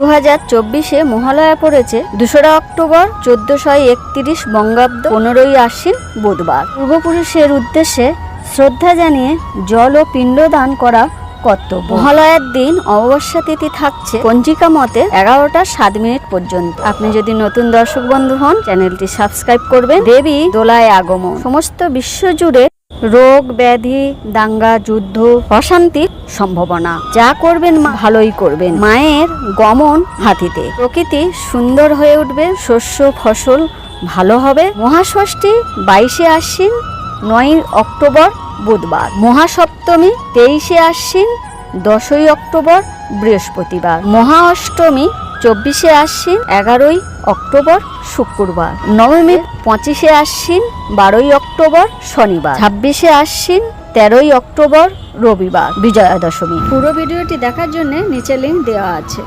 দু হাজার চব্বিশে মহালয়া পড়েছে দোসরা অক্টোবর চোদ্দশো একত্রিশ বঙ্গাব্দ পনেরোই আশ্বিন বুধবার। পূর্বপুরুষের উদ্দেশ্যে শ্রদ্ধা জানিয়ে জল ও পিণ্ডদান করা কর্তব্য। মহালয়ার দিন অমাবস্যা তিথি থাকছে। পঞ্জিকা মতে এগারোটা সাত মিনিট পর্যন্ত। আপনি যদি নতুন দর্শক বন্ধু হন, চ্যানেলটি সাবস্ক্রাইব করবেন। দেবী দোলায় আগমন। সমস্ত বিশ্ব জুড়ে রোগ, ব্যাধি, দাঙ্গা, যুদ্ধ অশান্তির সম্ভাবনা। যা করবেন মা, ভালোই করবেন। মায়ের গমন হাতিতে। প্রকৃতি সুন্দর হয়ে উঠবে, শস্য ফসল ভালো হবে। মহাষষ্ঠী বাইশে আশ্বিন নয় অক্টোবর বুধবার। মহাসপ্তমী তেইশে আশ্বিন, দশই অক্টোবর বৃহস্পতিবার। মহা অষ্টমী চব্বিশে আশ্বিন, এগারোই অক্টোবর, শুক্রবার। নবমী, পঁচিশে আশ্বিন, বারোই অক্টোবর, শনিবার। ছাব্বিশে আশ্বিন, তেরোই অক্টোবর, রবিবার বিজয়া দশমী পুরো ভিডিওটি দেখার জন্য নিচে লিঙ্ক দেওয়া আছে।